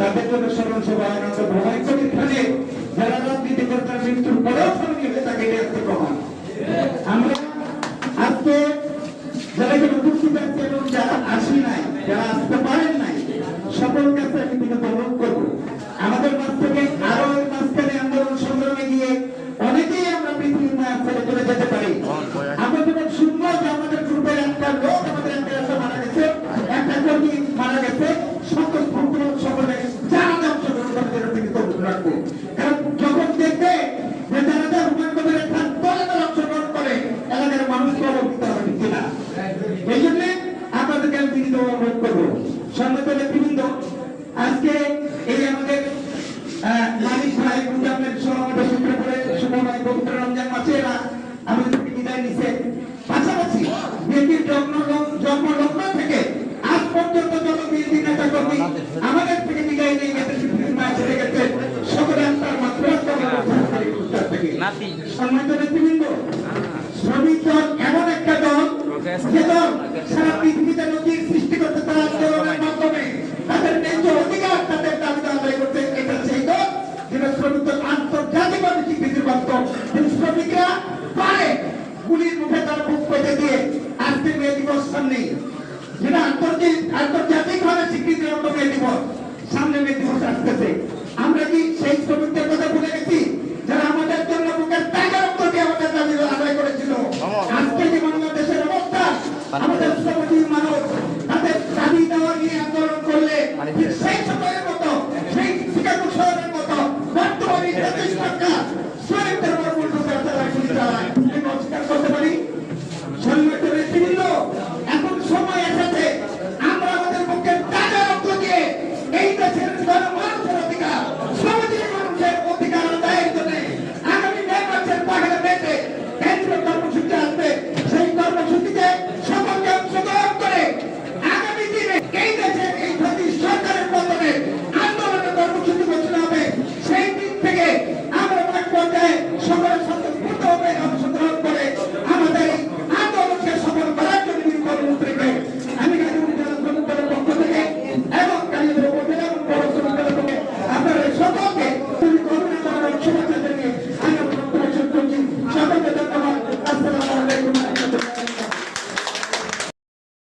তাদের জন্য স্মরণ সভা আনন্দ ভবাই কবির খানে যারা রাজনীতি করে মৃত্যুর পরেও স্মরণীয় হয়ে থাকে এটা একটা প্রমাণ। আমরা আজকে যারা এখানে উপস্থিত আছে এবং যারা আসি নাই, যারা আসতে পারেন নাই সকল কাছে আমি বিনীত অনুরোধ করব। আমাদের মাঝ থেকে আরও মাঝখানে আন্দোলন সংগ্রামে গিয়ে অনেকেই আমরা পৃথিবীর ছেড়ে চলে যেতে পারি। আমরা যখন শুনব যে আমাদের গ্রুপের একটা লোক আমাদের একটা একটা মারা গেছে একটা কর্মী মারা গেছে সকল সকল সকলে যারা অংশগ্রহণ করে তাদের বিনীত অনুরোধ রাখব কারণ যখন দেখবে যে যারা যারা হুমায়ুন কবিরের খান দলে দলে অংশগ্রহণ করে এলাকার মানুষকে অবহিত হবে ঠিক কিনা এই জন্য আপনাদেরকে আমি বিনীত অনুরোধ করব। সম্মত নেতৃবৃন্দ আজকে এই আমাদের মানিক ভাই রমজানের সমাবেশ করে ভাই পবিত্র রমজান মাসে এরা আমাদের বিদায় নিছে। পাশাপাশি বিএনপির জন্ম জন্ম লগ্ন থেকে আজ পর্যন্ত যত বিএনপি নেতা কর্মী আমাদের থেকে বিদায় নিয়ে গেছে পৃথিবীর গেছে। সকলে আত্মার মাত্র। সম্মানিত নেতৃবৃন্দ শ্রমিক দল এমন দল সারা পৃথিবীতে নদীর সৃষ্টি করতে তারা আন্দোলনের মাধ্যমে তাদের ন্যায্য অধিকার তাদের দাবি আদায় করতে এটা সেই দল। যেটা শ্রমিক আন্তর্জাতিকভাবে স্বীকৃতির প্রাপ্ত শ্রমিকরা পারে গুলির মুখে তার বুক পেতে দিয়ে আজকে মে দিবস সামনে। যেটা আন্তর্জাতিক আন্তর্জাতিকভাবে স্বীকৃতি মে দিবস। আমাদের